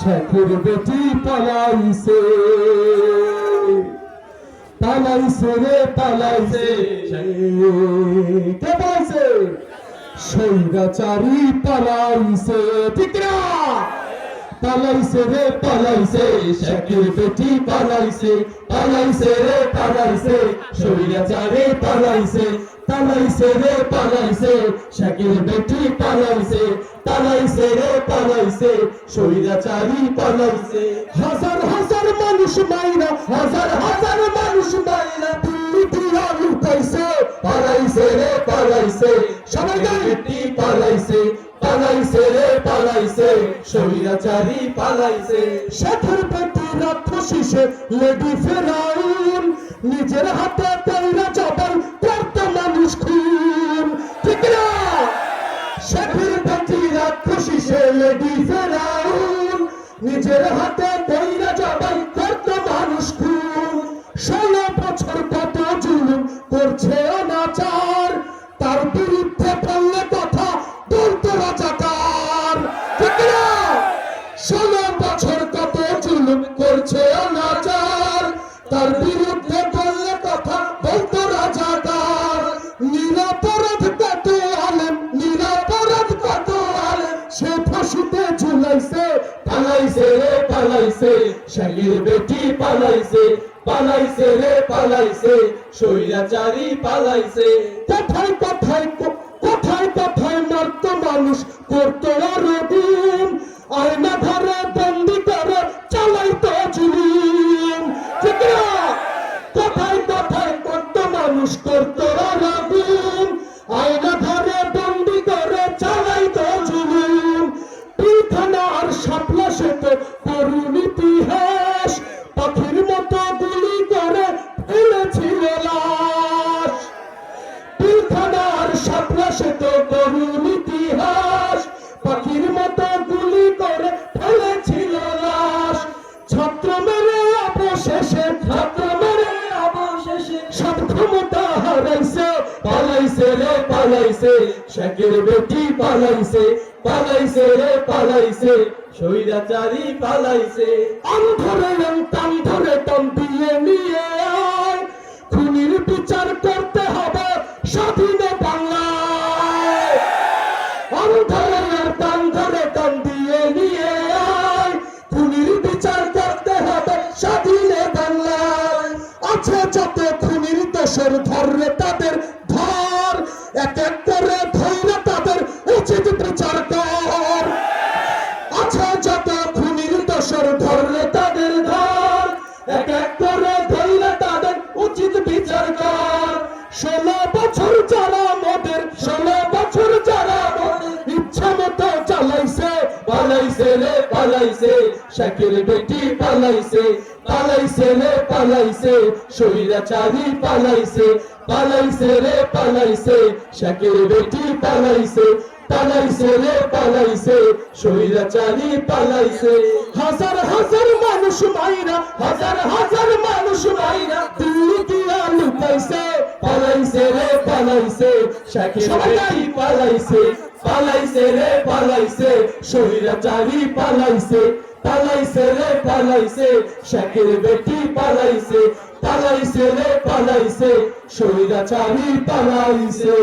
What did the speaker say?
শেখের বেটি পালাইছে পালাইছে রে পালাইছে কে পালাইছে সৈরাচারী পালাইছে ঠিক না পালাইছে রে পালাইছে শেখের বেটি পালাইছে পালাইছে রে পালাইছে সৈরাচারে পালাইছে পালাইছে রে, পালাইছে। শেখের বেটি পালাইছে পালাইছে রে, পালাইছে। সৈরাচারি পালাইছে। হাজার হাজার মানুষ মাইরা, হাজার হাজার মানুষ মাইরা দিয়া লুকাইছে। পালাইছে রে, পালাইছে। সবাই গাইটি পালাইছে পালাইছে রে, পালাইছে। সৈরাচারি পালাইছে। শেখের বেটি রাক্ষসীসে লেডি ফেরাউন নিজের হাতে তৈরা লেডি ফেরাউন নিজের হাতে বইরা জবাই করতে মানুষ খুন। ষোলো বছর কত জুলুম করছে সে ফাঁসিতে ঝুলাইছে, পালাইছে রে, পালাইছে। শাহির বেটি পালাইছে পালাইছে রে, পালাইছে। সৈরাচারি পালাইছে। কোথায় কোথায় কোথায় কোথায় মারত মানুষ? করতো আরও গুম আয়না ধরে বন্দি করে চালাইতো জুলুম। কোথায় পালাইছে শেখের বেটি পালাইছে পালাইছে রে, পালাইছে। সৈরাচারি পালাইছে। অন্ধরে টান ধরে টান দিয়ে নিয়ে খুনির বিচার করতে হবে স্বাধীন বাংলায়। অন্ধরের টান ধরে টান দিয়ে নিয়ে খুনির বিচার করতে হবে স্বাধীনে বাংলায়। আছে যত খুনির দেশের ধরে তাদের বিচার পালাইছে রে, পালাইছে। শাকির বেটি পালাইছে পালাইছে রে, পালাইছে। সৈরাচারি পালাইছে পালাইছে রে, পালাইছে। শাকির বেটি পালাইছে পালাইছে রে পালাইছে। সৈরাচারি পালাইছে। হাজার হাজার মানুষ মাইরা হাজার হাজার মানুষ মাইরা দিল্লি দিয়া লুকাইছে। পালাইছে রে পালাইছে। শাকির বেটি পালাইছে পালাইছে রে পালাইছে। সৈরাচারি পালাইছে পালাইছে রে পালাইছে। শাকির বেটি পালাইছে পালাইছে রে পালাইছে। সৈরাচারি পালাইছে।